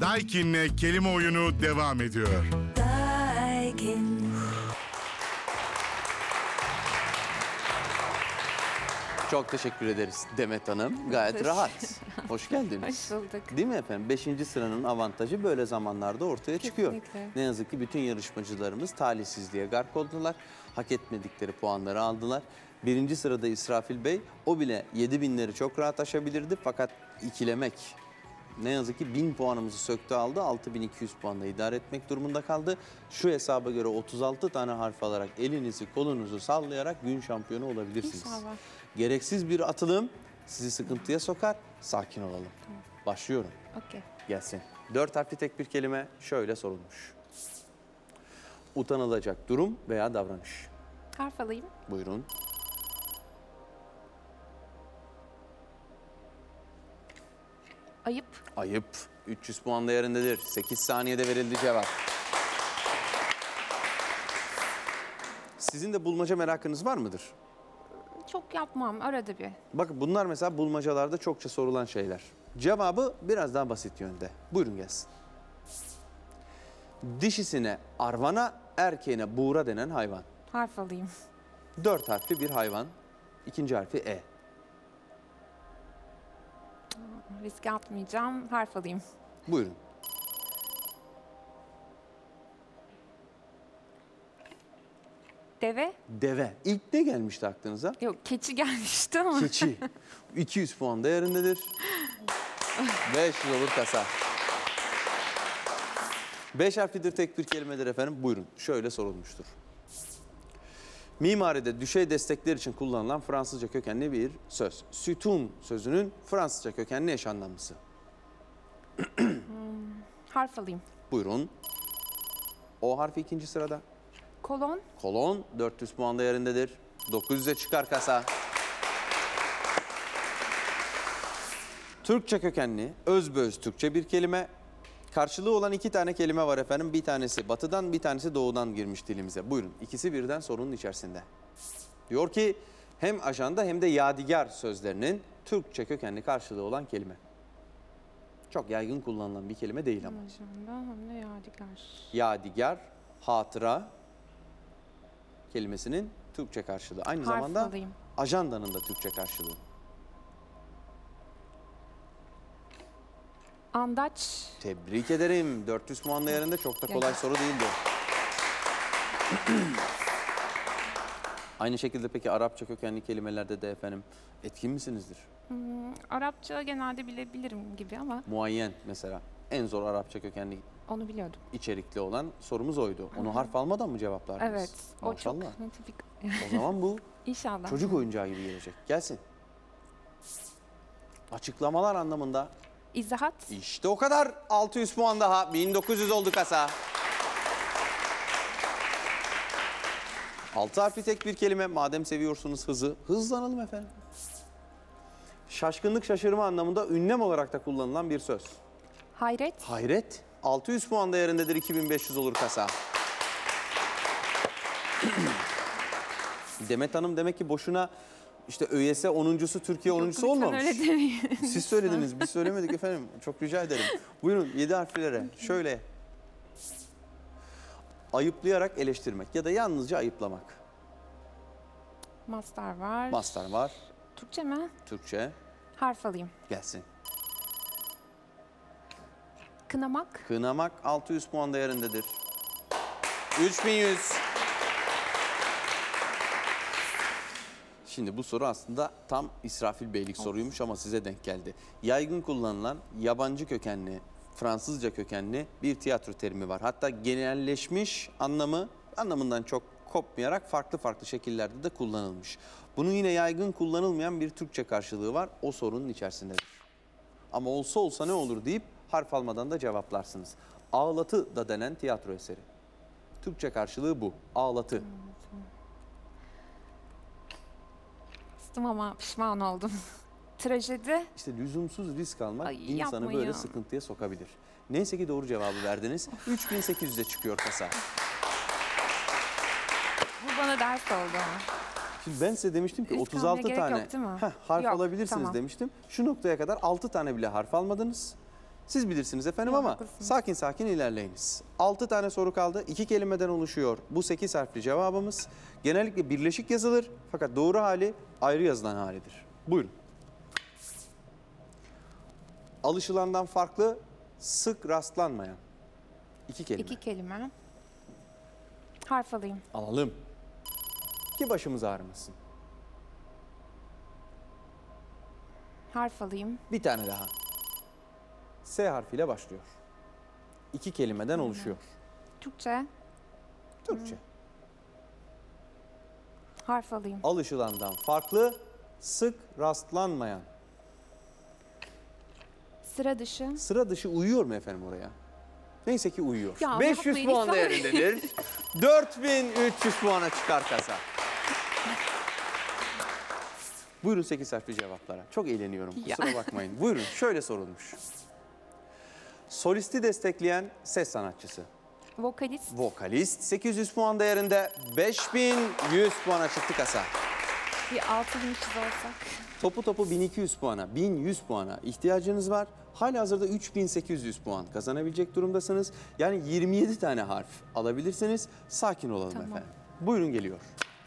Daikin'le kelime oyunu devam ediyor. Daikin. Çok teşekkür ederiz Demet Hanım. Gayet rahat. Hoş geldiniz. Hoş bulduk. Değil mi efendim? Beşinci sıranın avantajı böyle zamanlarda ortaya çıkıyor. Kesinlikle. Ne yazık ki bütün yarışmacılarımız talihsizliğe gark oldular. Hak etmedikleri puanları aldılar. Birinci sırada İsrafil Bey, o bile 7 binleri çok rahat aşabilirdi fakat ikilemek ne yazık ki 1000 puanımızı söktü aldı. 6200 puanla idare etmek durumunda kaldı. Şu hesaba göre 36 tane harf alarak elinizi kolunuzu sallayarak gün şampiyonu olabilirsiniz. İnşallah. Gereksiz bir atılım sizi sıkıntıya sokar. Sakin olalım. Başlıyorum. Okey. Gelsin. Dört harfli tek bir kelime şöyle sorulmuş. Utanılacak durum veya davranış. Harf alayım. Buyurun. Ayıp. Ayıp. 300 puan değerindedir. 8 saniyede verildi cevap. Sizin de bulmaca merakınız var mıdır? Çok yapmam. Arada bir. Bakın bunlar mesela bulmacalarda çokça sorulan şeyler. Cevabı biraz daha basit yönde. Buyurun gelsin. Dişisine arvana, erkeğine buğra denen hayvan. Harf alayım. Dört harfli bir hayvan. İkinci harfi E. Riske atmayacağım. Harf alayım. Buyurun. Deve. Deve. İlk ne gelmişti aklınıza? Yok keçi gelmişti ama. Keçi. 200 puan değerindedir. 500 olur kasa. Beş harflidir tek bir kelimedir efendim. Buyurun. Şöyle sorulmuştur. Mimaride düşey destekler için kullanılan Fransızca kökenli bir söz. Sütun sözünün Fransızca kökenli eş anlamlısı. Harf alayım. Buyurun. O harfi ikinci sırada. Kolon. Kolon 400 puan değerindedir. 900'e çıkar kasa. Türkçe kökenli, özböz Türkçe bir kelime. Karşılığı olan iki tane kelime var efendim. Bir tanesi batıdan, bir tanesi doğudan girmiş dilimize. Buyurun, ikisi birden sorunun içerisinde. Diyor ki hem ajanda hem de yadigar sözlerinin Türkçe kökenli karşılığı olan kelime. Çok yaygın kullanılan bir kelime değil ama. Ajanda hem de yadigar. Yadigar, hatıra kelimesinin Türkçe karşılığı. Aynı Harf zamanda alayım. ajandanın da Türkçe karşılığı. Andaç. Tebrik ederim. 400 puan değerinde çok da kolay soru değildi. Aynı şekilde peki Arapça kökenli kelimelerde de efendim etkin misinizdir? Hmm, Arapça genelde bilebilirim gibi ama Muayyen mesela. En zor Arapça kökenli onu biliyordum. içerikli olan sorumuz oydu. Onu harf almadan mı cevaplardınız? Evet. O Maşallah. çok tipik. O zaman bu İnşallah. Çocuk oyuncağı gibi gelecek. Gelsin. Açıklamalar anlamında İzahat. işte o kadar 600 puan daha 1900 oldu kasa. Altı harfli tek bir kelime madem seviyorsunuz hızı hızlanalım efendim. Şaşkınlık şaşırma anlamında ünlem olarak da kullanılan bir söz. Hayret. Hayret 600 puan değerindedir 2500 olur kasa. Demet Hanım demek ki boşuna işte ÖYS 10.sü Türkiye 10.sü Lütfen olmamış. öyle demeyin. Siz söylediniz biz söylemedik efendim. Çok rica ederim. Buyurun 7 harflere şöyle. Ayıplayarak eleştirmek ya da yalnızca ayıplamak. Mastar var. Mastar var. Türkçe mi? Türkçe Harf alayım. gelsin. Kınamak. Kınamak 600 puan değerindedir. 3100. Şimdi bu soru aslında tam İsrafil Beylik soruymuş ama size denk geldi. Yaygın kullanılan yabancı kökenli, Fransızca kökenli bir tiyatro terimi var. Hatta genelleşmiş anlamı anlamından çok kopmayarak farklı farklı şekillerde de kullanılmış. Bunun yine yaygın kullanılmayan bir Türkçe karşılığı var. O sorunun içerisindedir. Ama olsa olsa ne olur deyip harf almadan da cevaplarsınız. Ağlatı da denen tiyatro eseri. Türkçe karşılığı bu. Ağlatı. Bastım ama pişman oldum. Trajedi. İşte lüzumsuz risk almak Ay, insanı yapma böyle ya. sıkıntıya sokabilir. Neyse ki doğru cevabı verdiniz. 3800'e çıkıyor kasa. Bu bana ders oldu ama. Şimdi ben size demiştim ki Risk 36 almaya gerek tane yok? Heh, harf Yok, alabilirsiniz tamam. demiştim. Şu noktaya kadar 6 tane bile harf almadınız. Siz bilirsiniz efendim Yok, ama haklısınız. sakin sakin ilerleyiniz. 6 tane soru kaldı. 2 kelimeden oluşuyor bu 8 harfli cevabımız. Genellikle birleşik yazılır fakat doğru hali ayrı yazılan halidir. Buyurun. Alışılandan farklı, sık rastlanmayan. iki kelime. İki kelime. Harf alayım. Alalım. Ki başımız ağrımasın. Harf alayım. Bir tane daha. S harfiyle başlıyor. İki kelimeden oluşuyor. Türkçe. Türkçe. Harf alayım. Alışılandan farklı, sık rastlanmayan. Sıra dışı. Sıra dışı uyuyor mu efendim oraya? Neyse ki uyuyor. Ya, 500 yapmayın, puan lütfen. değerindedir. 4300 puana çıkar kasa. Buyurun 8 harfli cevaplara. Çok eğleniyorum. Ya. Kusura bakmayın. Buyurun şöyle sorulmuş. Solisti destekleyen ses sanatçısı. Vokalist. Vokalist 800 puan değerinde 5100 puana çıktı kasa. Bir altı bin kişi olsak. Topu topu 1200 puana, 1100 puana ihtiyacınız var. Halihazırda 3800 puan kazanabilecek durumdasınız. Yani 27 tane harf alabilirsiniz. Sakin olalım Tamam. efendim. Buyurun geliyor.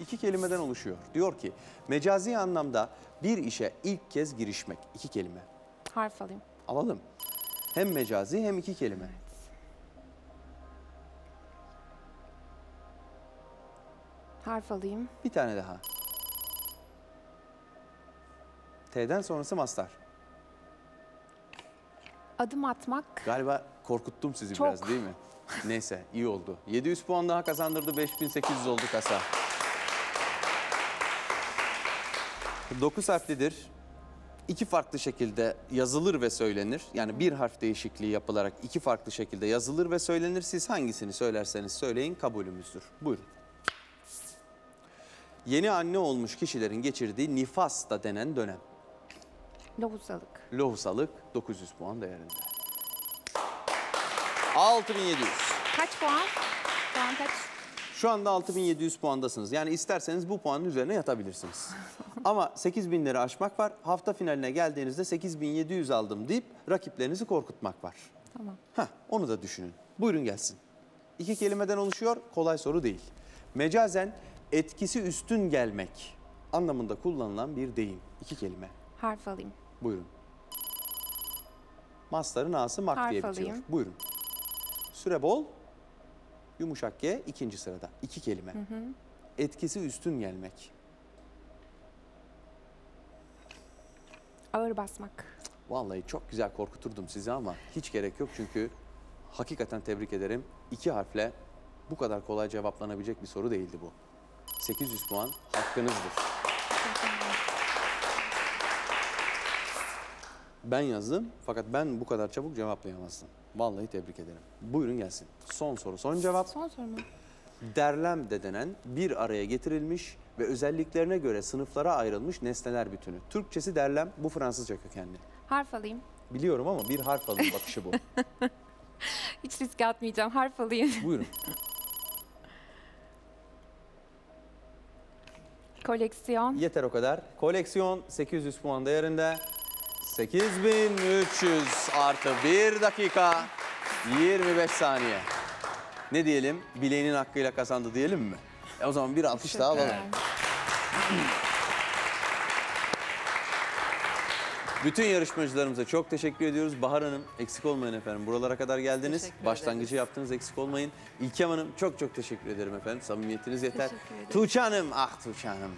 İki kelimeden oluşuyor. Diyor ki mecazi anlamda bir işe ilk kez girişmek. İki kelime. Harf alayım. Alalım. Hem mecazi hem iki kelime. Harf alayım. Bir tane daha. T'den sonrası mastar. Adım atmak. Galiba korkuttum sizi Çok. biraz değil mi? Neyse iyi oldu. 700 puan daha kazandırdı 5800 oldu kasa. 9 harflidir. İki farklı şekilde yazılır ve söylenir. Yani bir harf değişikliği yapılarak iki farklı şekilde yazılır ve söylenir. Siz hangisini söylerseniz söyleyin kabulümüzdür. Buyurun. Yeni anne olmuş kişilerin geçirdiği nifas da denen dönem. Lohusalık. Lohusalık 900 puan değerinde. 6700. Kaç puan? Puan kaç? Şu anda 6700 puandasınız. Yani isterseniz bu puanın üzerine yatabilirsiniz. Ama 8000'leri aşmak var. Hafta finaline geldiğinizde 8700 aldım deyip rakiplerinizi korkutmak var. Tamam. Heh, onu da düşünün. Buyurun gelsin. İki kelimeden oluşuyor. Kolay soru değil. Mecazen etkisi üstün gelmek anlamında kullanılan bir deyim. İki kelime. Harf alayım. Buyurun. Mastarın A'sı mak Harf diye bitiyor. alayım. Buyurun. Süre bol. Yumuşak G ikinci sırada. İki kelime. Etkisi üstün gelmek. Ağır basmak. Vallahi çok güzel korkuturdum sizi ama hiç gerek yok çünkü hakikaten tebrik ederim. İki harfle bu kadar kolay cevaplanabilecek bir soru değildi bu. 800 puan hakkınızdır. Ben yazdım fakat ben bu kadar çabuk cevaplayamazdım. Vallahi tebrik ederim. Buyurun gelsin. Son soru, son cevap. Son soru mu? Derlem de denen bir araya getirilmiş ve özelliklerine göre sınıflara ayrılmış nesneler bütünü. Türkçesi derlem, bu Fransızca kökenli. Harf alayım. Biliyorum ama bir harf alın bakışı bu. Hiç riske atmayacağım. Harf alayım. Buyurun. Koleksiyon. Yeter o kadar. Koleksiyon 800 puan değerinde. 8300 artı 1 dakika 25 saniye. Ne diyelim? Bileğinin hakkıyla kazandı diyelim mi? E o zaman bir alkış daha alalım. Bütün yarışmacılarımıza çok teşekkür ediyoruz. Bahar Hanım eksik olmayın efendim. Buralara kadar geldiniz. Teşekkür Başlangıcı yaptınız eksik olmayın. İlkem Hanım çok çok teşekkür ederim efendim. Samimiyetiniz yeter. Tuğçe Hanım, ah Tuğçe Hanım.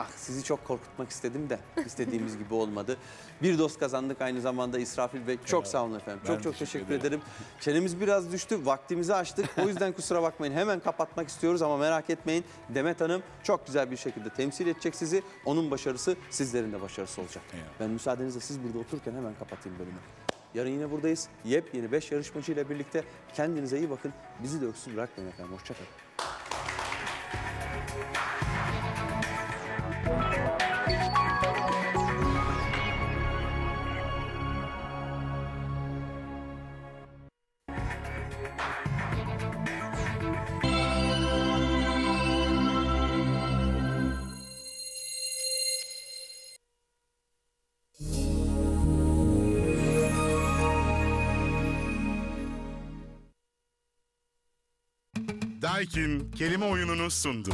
Ah sizi çok korkutmak istedim de istediğimiz gibi olmadı. Bir dost kazandık aynı zamanda İsrafil Bey. Çok sağ olun efendim. Çok Ben çok teşekkür teşekkür ederim. Çenemiz biraz düştü. Vaktimizi açtık. O yüzden kusura bakmayın. Hemen kapatmak istiyoruz ama merak etmeyin. Demet Hanım çok güzel bir şekilde temsil edecek sizi. Onun başarısı sizlerin de başarısı olacak. Eyvallah. Ben müsaadenizle siz burada otururken hemen kapatayım bölümü. Yarın yine buradayız. Yepyeni 5 yarışmacıyla birlikte kendinize iyi bakın. Bizi de öksüz bırakmayın efendim. Hoşçakalın. Daikin kelime oyununu sundu.